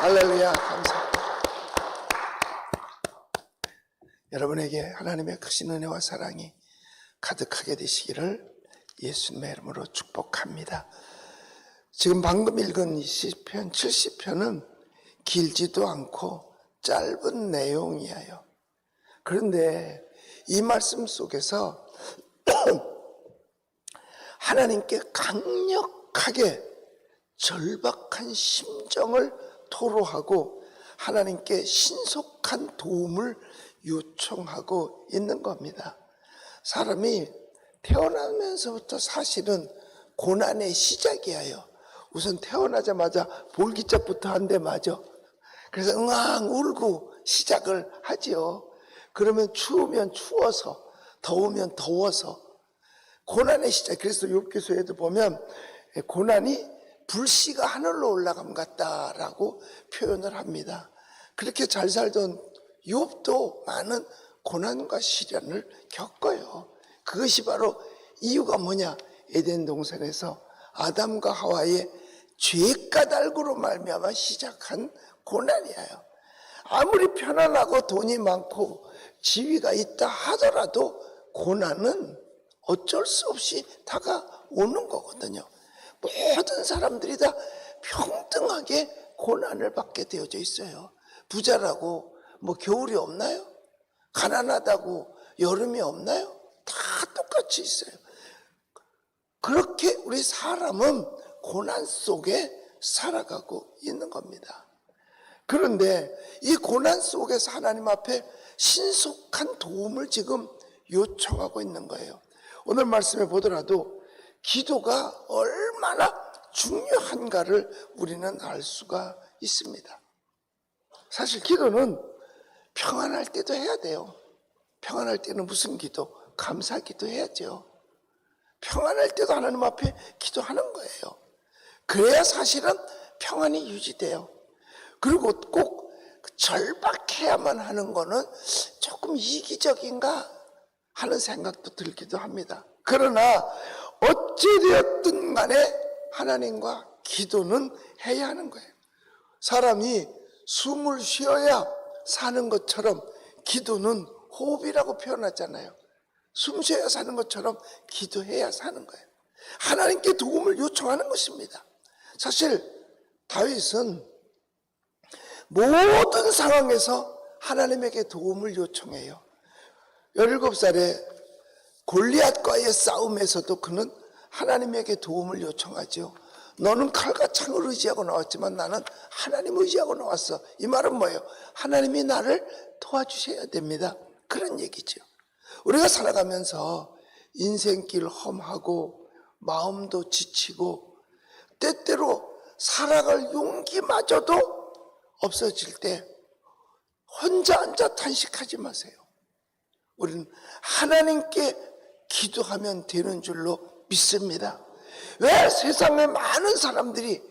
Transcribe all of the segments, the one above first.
할렐루야 감사합니다. 여러분에게 하나님의 크신 은혜와 사랑이 가득하게 되시기를 예수님의 이름으로 축복합니다. 지금 방금 읽은 이 시편 70편은 길지도 않고 짧은 내용이에요. 그런데 이 말씀 속에서 하나님께 강력하게 절박한 심정을 토로하고 하나님께 신속한 도움을 요청하고 있는 겁니다. 사람이 태어나면서부터 사실은 고난의 시작이에요. 우선 태어나자마자 볼기짝부터 한 대 맞아. 그래서 응앙 울고 시작을 하지요. 그러면 추우면 추워서, 더우면 더워서. 고난의 시작. 그래서 욥기서에도 보면 고난이 불씨가 하늘로 올라감 같다라고 표현을 합니다. 그렇게 잘 살던 욥도 많은 고난과 시련을 겪어요. 그것이 바로 이유가 뭐냐? 에덴 동산에서 아담과 하와의 죄 까닭으로 말미암아 시작한 고난이에요. 아무리 편안하고 돈이 많고 지위가 있다 하더라도 고난은 어쩔 수 없이 다가오는 거거든요. 모든 사람들이 다 평등하게 고난을 받게 되어져 있어요. 부자라고 뭐 겨울이 없나요? 가난하다고 여름이 없나요? 다 똑같이 있어요. 그렇게 우리 사람은 고난 속에 살아가고 있는 겁니다. 그런데 이 고난 속에서 하나님 앞에 신속한 도움을 지금 요청하고 있는 거예요. 오늘 말씀에 보더라도 기도가 얼마나 중요한가를 우리는 알 수가 있습니다. 사실 기도는 평안할 때도 해야 돼요. 평안할 때는 무슨 기도? 감사 기도 해야죠. 평안할 때도 하나님 앞에 기도하는 거예요. 그래야 사실은 평안이 유지돼요. 그리고 꼭 절박해야만 하는 거는 조금 이기적인가 하는 생각도 들기도 합니다. 그러나 어찌되었든 간에 하나님과 기도는 해야 하는 거예요. 사람이 숨을 쉬어야 사는 것처럼 기도는 호흡이라고 표현하잖아요. 숨 쉬어야 사는 것처럼 기도해야 사는 거예요. 하나님께 도움을 요청하는 것입니다. 사실 다윗은 모든 상황에서 하나님에게 도움을 요청해요. 17살에 골리앗과의 싸움에서도 그는 하나님에게 도움을 요청하죠. 너는 칼과 창을 의지하고 나왔지만 나는 하나님 의지하고 나왔어. 이 말은 뭐예요? 하나님이 나를 도와주셔야 됩니다. 그런 얘기죠. 우리가 살아가면서 인생길 험하고 마음도 지치고 때때로 살아갈 용기마저도 없어질 때 혼자 앉아 탄식하지 마세요. 우리는 하나님께 기도하면 되는 줄로 믿습니다. 왜 세상에 많은 사람들이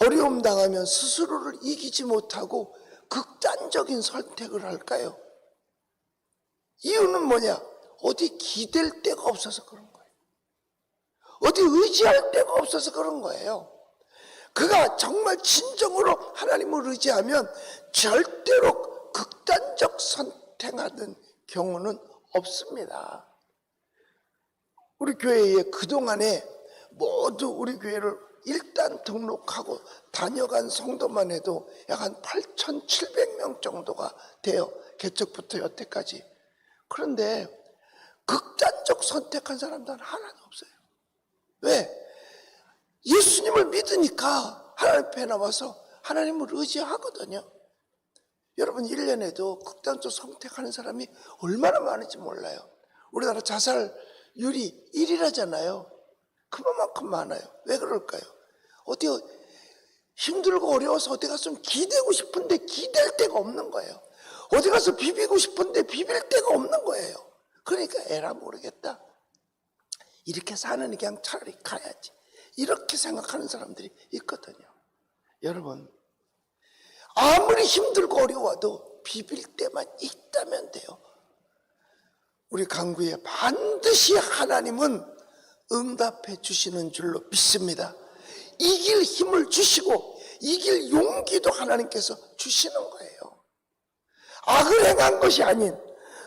어려움 당하면 스스로를 이기지 못하고 극단적인 선택을 할까요? 이유는 뭐냐? 어디 기댈 데가 없어서 그런 거예요. 어디 의지할 데가 없어서 그런 거예요. 그가 정말 진정으로 하나님을 의지하면 절대로 극단적 선택하는 경우는 없습니다. 우리 교회에 그동안에 모두 우리 교회를 일단 등록하고 다녀간 성도만 해도 약 한 8,700명 정도가 돼요. 개척부터 여태까지. 그런데 극단적 선택한 사람들은 하나도 없어요. 왜? 예수님을 믿으니까 하나님 앞에 나와서 하나님을 의지하거든요. 여러분 1년에도 극단적 선택하는 사람이 얼마나 많은지 몰라요. 우리나라 자살 률이 1위라잖아요. 그만큼 많아요. 왜 그럴까요? 어디 힘들고 어려워서 어디 가서 좀 기대고 싶은데 기댈 데가 없는 거예요. 어디 가서 비비고 싶은데 비빌 데가 없는 거예요. 그러니까 에라 모르겠다. 이렇게 사는 그냥 차라리 가야지. 이렇게 생각하는 사람들이 있거든요. 여러분, 아무리 힘들고 어려워도 비빌 때만 있다면 돼요. 우리 강구에 반드시 하나님은 응답해 주시는 줄로 믿습니다. 이길 힘을 주시고 이길 용기도 하나님께서 주시는 거예요. 악을 행한 것이 아닌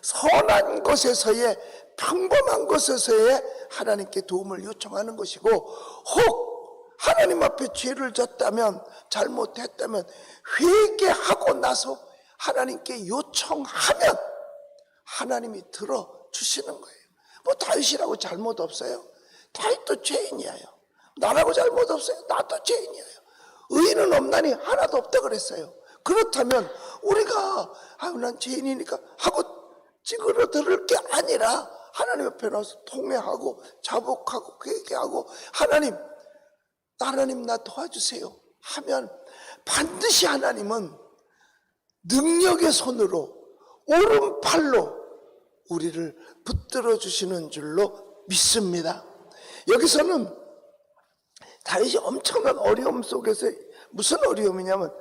선한 것에서의 평범한 것에서의 하나님께 도움을 요청하는 것이고 혹 하나님 앞에 죄를 졌다면 잘못했다면 회개하고 나서 하나님께 요청하면 하나님이 들어 주시는 거예요. 뭐 다윗이라고 잘못 없어요. 다윗도 죄인이에요. 나라고 잘못 없어요. 나도 죄인이에요. 의인은 없나니 하나도 없다 그랬어요. 그렇다면 우리가 아유 난 죄인이니까 하고 찌그러들을 게 아니라 하나님 앞에 나서 통회하고 자복하고 회개하고 하나님 하나님 나 도와주세요 하면 반드시 하나님은 능력의 손으로 오른팔로 우리를 붙들어 주시는 줄로 믿습니다. 여기서는 다윗이 엄청난 어려움 속에서 무슨 어려움이냐면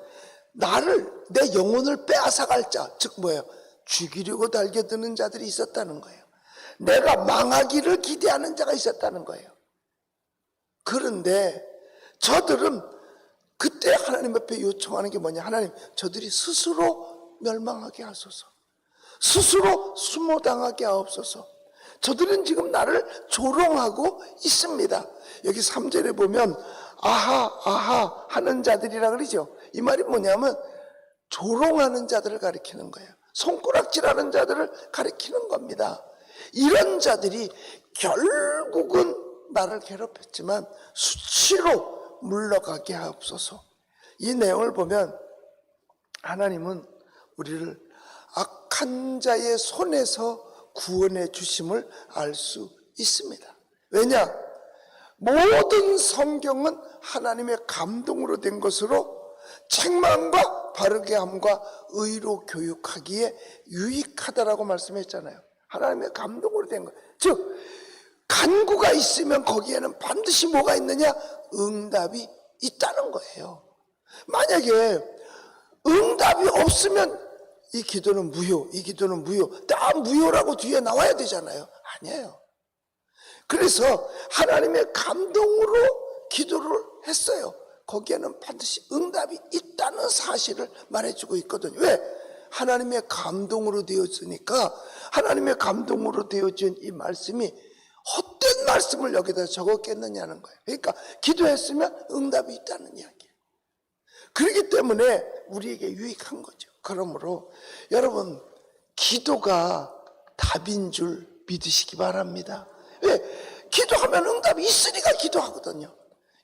나를 내 영혼을 빼앗아갈 자, 즉 뭐예요? 죽이려고 달겨드는 자들이 있었다는 거예요. 내가 망하기를 기대하는 자가 있었다는 거예요. 그런데 저들은 그때 하나님 앞에 요청하는 게 뭐냐? 하나님, 저들이 스스로 멸망하게 하소서. 스스로 수모당하게 하옵소서. 저들은 지금 나를 조롱하고 있습니다. 여기 3절에 보면 아하 아하 하는 자들이라 그러죠. 이 말이 뭐냐면 조롱하는 자들을 가리키는 거예요. 손가락질하는 자들을 가리키는 겁니다. 이런 자들이 결국은 나를 괴롭혔지만 수치로 물러가게 하옵소서. 이 내용을 보면 하나님은 우리를 악한 자의 손에서 구원해 주심을 알 수 있습니다. 왜냐? 모든 성경은 하나님의 감동으로 된 것으로 책망과 바르게 함과 의로 교육하기에 유익하다라고 말씀했잖아요. 하나님의 감동으로 된 것. 즉, 간구가 있으면 거기에는 반드시 뭐가 있느냐? 응답이 있다는 거예요. 만약에 응답이 없으면 이 기도는 무효, 이 기도는 무효, 다 무효라고 뒤에 나와야 되잖아요. 아니에요. 그래서 하나님의 감동으로 기도를 했어요. 거기에는 반드시 응답이 있다는 사실을 말해주고 있거든요. 왜? 하나님의 감동으로 되어지니까 하나님의 감동으로 되어진 이 말씀이 헛된 말씀을 여기다 적었겠느냐는 거예요. 그러니까 기도했으면 응답이 있다는 이야기예요. 그렇기 때문에 우리에게 유익한 거죠. 그러므로 여러분 기도가 답인 줄 믿으시기 바랍니다. 왜? 기도하면 응답이 있으니까 기도하거든요.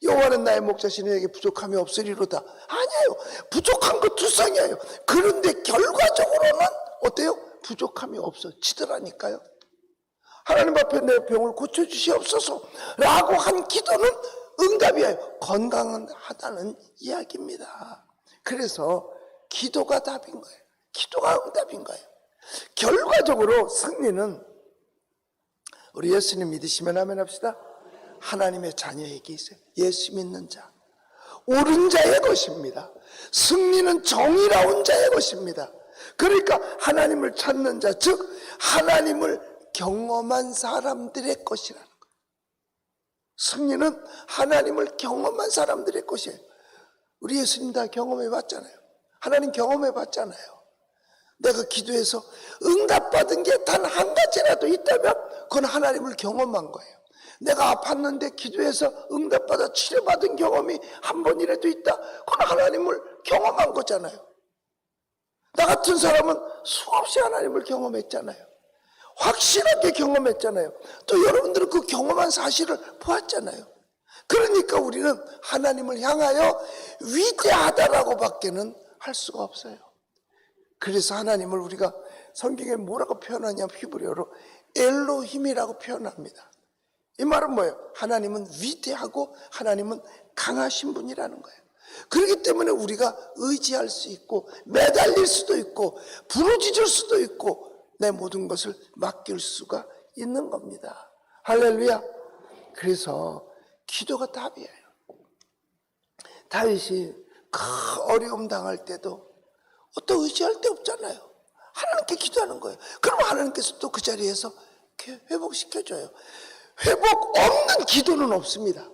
여호와는 나의 목자시니 내게 부족함이 없으리로다. 아니에요. 부족한 거 두성이에요. 그런데 결과적으로는 어때요? 부족함이 없어지더라니까요. 하나님 앞에 내 병을 고쳐주시옵소서 라고 한 기도는 응답이에요. 건강하다는 이야기입니다. 그래서 기도가 답인 거예요. 기도가 응답인 거예요. 결과적으로 승리는 우리 예수님 믿으시면 하면 합시다. 하나님의 자녀에게 있어요. 예수 믿는 자. 옳은 자의 것입니다. 승리는 정의로운 자의 것입니다. 그러니까 하나님을 찾는 자, 즉 하나님을 경험한 사람들의 것이라는 거예요. 승리는 하나님을 경험한 사람들의 것이에요. 우리 예수님 다 경험해 봤잖아요. 하나님 경험해 봤잖아요. 내가 기도해서 응답받은 게 단 한 가지라도 있다면 그건 하나님을 경험한 거예요. 내가 아팠는데 기도해서 응답받아 치료받은 경험이 한 번이라도 있다. 그건 하나님을 경험한 거잖아요. 나 같은 사람은 수없이 하나님을 경험했잖아요. 확실하게 경험했잖아요. 또 여러분들은 그 경험한 사실을 보았잖아요. 그러니까 우리는 하나님을 향하여 위대하다라고 밖에는 할 수가 없어요. 그래서 하나님을 우리가 성경에 뭐라고 표현하냐면 히브리어로 엘로힘이라고 표현합니다. 이 말은 뭐예요? 하나님은 위대하고 하나님은 강하신 분이라는 거예요. 그렇기 때문에 우리가 의지할 수 있고 매달릴 수도 있고 부르짖을 수도 있고 내 모든 것을 맡길 수가 있는 겁니다. 할렐루야. 그래서 기도가 답이에요. 다윗이 큰 어려움 당할 때도 어떤 의지할 데 없잖아요. 하나님께 기도하는 거예요. 그럼 하나님께서 또 그 자리에서 회복시켜줘요. 회복 없는 기도는 없습니다.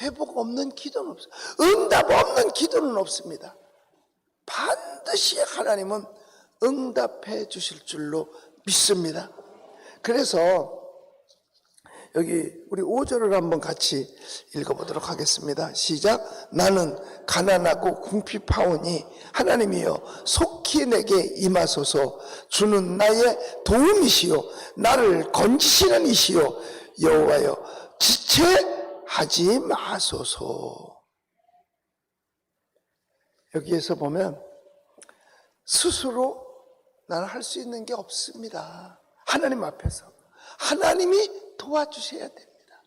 회복 없는 기도는 없어요. 응답 없는 기도는 없습니다. 반드시 하나님은 응답해 주실 줄로 믿습니다. 그래서 여기 우리 5절을 한번 같이 읽어보도록 하겠습니다. 시작. 나는 가난하고 궁핍하오니 하나님이여 속히 내게 임하소서 주는 나의 도움이시요 나를 건지시는 이시요 여호와여 지체하지 마소서. 여기에서 보면 스스로 나는 할 수 있는 게 없습니다. 하나님 앞에서. 하나님이 도와주셔야 됩니다.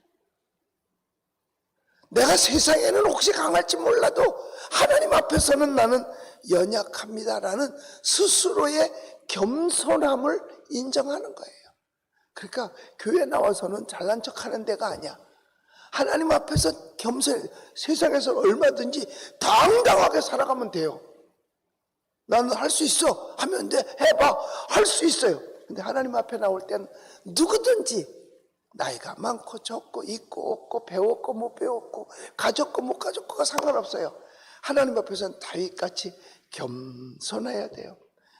내가 세상에는 혹시 강할지 몰라도 하나님 앞에서는 나는 연약합니다라는 스스로의 겸손함을 인정하는 거예요. 그러니까 교회 나와서는 잘난 척 하는 데가 아니야. 하나님 앞에서 겸손, 세상에서 얼마든지 당당하게 살아가면 돼요. 나는 할 수 있어. 하면 돼. 해봐. 할 수 있어요. 근데 하나님 앞에 나올 때는 누구든지 나이가 많고 적고 있고 없고 배웠고 못 배웠고 가졌고 못 가졌고가 상관없어요. 하나님 앞에서는 다윗같이 겸손해야 돼요.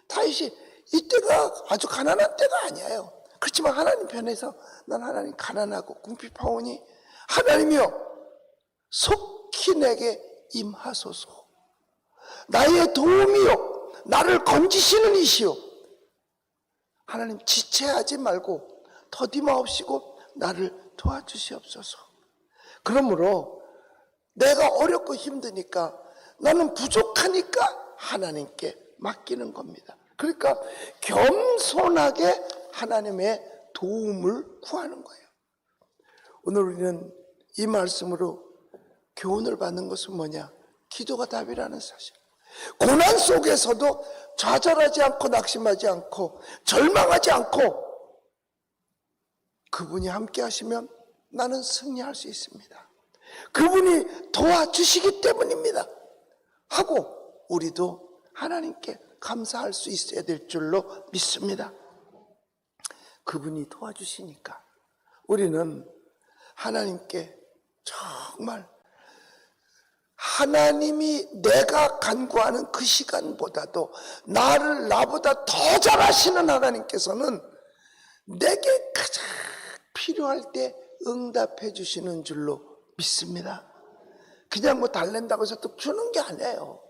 다윗이 이때가 아주 가난한 때가 아니에요. 그렇지만 하나님 편에서 난 하나님 가난하고 궁핍하오니 하나님이여 속히 내게 임하소서. 나의 도움이요. 나를 건지시는 이시요. 하나님 지체하지 말고 더디마옵시고 나를 도와주시옵소서. 그러므로 내가 어렵고 힘드니까 나는 부족하니까 하나님께 맡기는 겁니다. 그러니까 겸손하게 하나님의 도움을 구하는 거예요. 오늘 우리는 이 말씀으로 교훈을 받는 것은 뭐냐? 기도가 답이라는 사실. 고난 속에서도 좌절하지 않고 낙심하지 않고 절망하지 않고 그분이 함께 하시면 나는 승리할 수 있습니다. 그분이 도와주시기 때문입니다. 하고 우리도 하나님께 감사할 수 있어야 될 줄로 믿습니다. 그분이 도와주시니까 우리는 하나님께 정말 하나님이 내가 간구하는 그 시간보다도 나를 나보다 더 잘하시는 하나님께서는 내게 가장 필요할 때 응답해 주시는 줄로 믿습니다. 그냥 뭐 달랜다고 해서 또 주는 게 아니에요.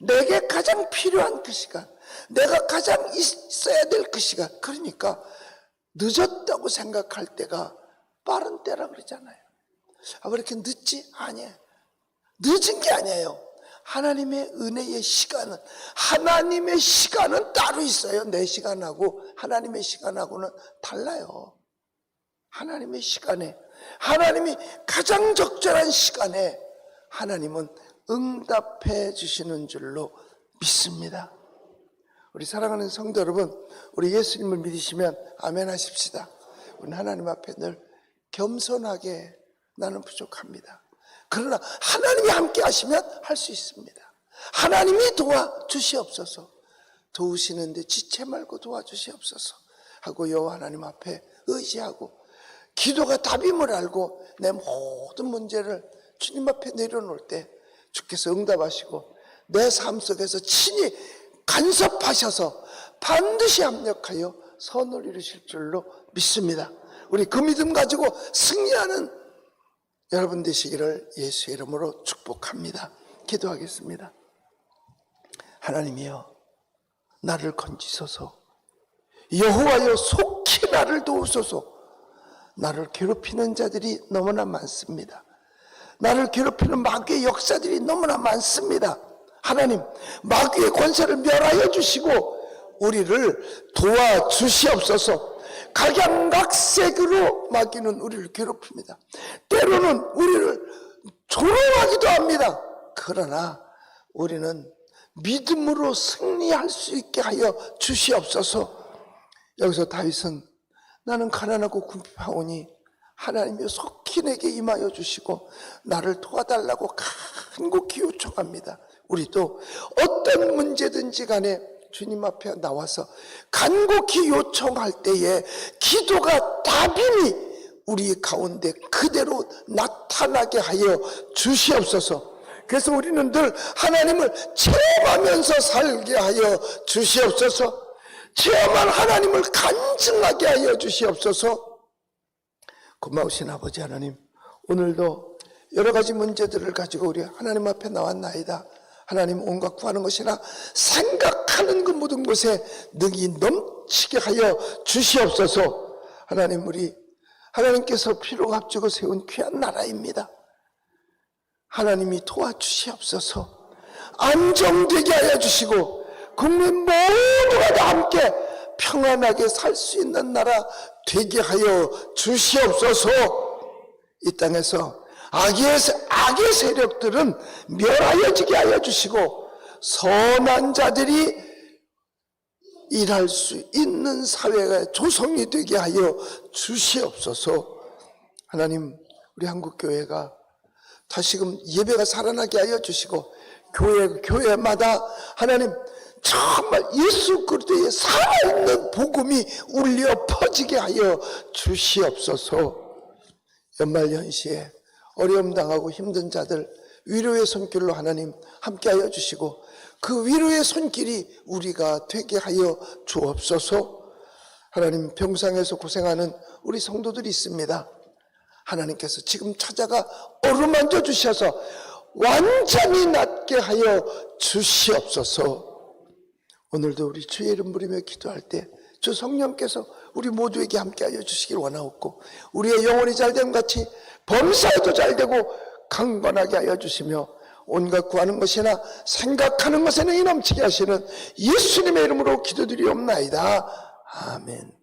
내게 가장 필요한 그 시간, 내가 가장 있어야 될 그 시간. 그러니까 늦었다고 생각할 때가 빠른 때라 그러잖아요. 아, 왜 이렇게 늦지? 아니에요. 늦은 게 아니에요. 하나님의 은혜의 시간은, 하나님의 시간은 따로 있어요. 내 시간하고 하나님의 시간하고는 달라요. 하나님의 시간에, 하나님이 가장 적절한 시간에 하나님은 응답해 주시는 줄로 믿습니다. 우리 사랑하는 성도 여러분, 우리 예수님을 믿으시면 아멘 하십시다. 우리 하나님 앞에 늘 겸손하게 나는 부족합니다. 그러나 하나님이 함께 하시면 할 수 있습니다. 하나님이 도와주시옵소서. 도우시는데 지체 말고 도와주시옵소서. 하고 여호와 하나님 앞에 의지하고 기도가 답임을 알고 내 모든 문제를 주님 앞에 내려놓을 때 주께서 응답하시고 내 삶 속에서 친히 간섭하셔서 반드시 합력하여 선을 이루실 줄로 믿습니다. 우리 그 믿음 가지고 승리하는 여러분 되시기를 예수의 이름으로 축복합니다. 기도하겠습니다. 하나님이여 나를 건지소서 여호와여 속히 나를 도우소서 나를 괴롭히는 자들이 너무나 많습니다. 나를 괴롭히는 마귀의 역사들이 너무나 많습니다. 하나님, 마귀의 권세를 멸하여 주시고 우리를 도와주시옵소서. 각양각색으로 마귀는 우리를 괴롭힙니다. 때로는 우리를 조롱하기도 합니다. 그러나 우리는 믿음으로 승리할 수 있게 하여 주시옵소서. 여기서 다윗은 나는 가난하고 궁핍하오니 하나님이 속히 내게 임하여 주시고 나를 도와달라고 간곡히 요청합니다. 우리도 어떤 문제든지 간에 주님 앞에 나와서 간곡히 요청할 때에 기도가 답이니 우리 가운데 그대로 나타나게 하여 주시옵소서. 그래서 우리는 늘 하나님을 체험하면서 살게 하여 주시옵소서. 체험한 하나님을 간증하게 하여 주시옵소서. 고마우신 아버지 하나님, 오늘도 여러 가지 문제들을 가지고 우리 하나님 앞에 나왔나이다. 하나님 온갖 구하는 것이나 생각하는 그 모든 것에 능이 넘치게 하여 주시옵소서. 하나님 우리 하나님께서 피로 값주고 세운 귀한 나라입니다. 하나님이 도와주시옵소서. 안정되게 하여 주시고 국민 모두가 다 함께 평안하게 살 수 있는 나라 되게 하여 주시옵소서. 이 땅에서 악의, 세- 악의 세력들은 멸하여지게 하여 주시고 선한 자들이 일할 수 있는 사회가 조성이 되게 하여 주시옵소서. 하나님, 우리 한국 교회가 다시금 예배가 살아나게 하여 주시고 교회 교회마다 하나님 정말 예수 그리스도의 살아있는 복음이 울려 퍼지게 하여 주시옵소서. 연말 연시에 어려움 당하고 힘든 자들 위로의 손길로 하나님 함께하여 주시고 그 위로의 손길이 우리가 되게 하여 주옵소서. 하나님 병상에서 고생하는 우리 성도들이 있습니다. 하나님께서 지금 찾아가 어루만져 주셔서 완전히 낫게 하여 주시옵소서. 오늘도 우리 주의 이름 부리며 기도할 때 주 성령께서 우리 모두에게 함께하여 주시길 원하옵고 우리의 영혼이 잘됨 같이 범사에도 잘되고 강건하게 하여 주시며 온갖 구하는 것이나 생각하는 것에는 이 넘치게 하시는 예수님의 이름으로 기도드리옵나이다. 아멘.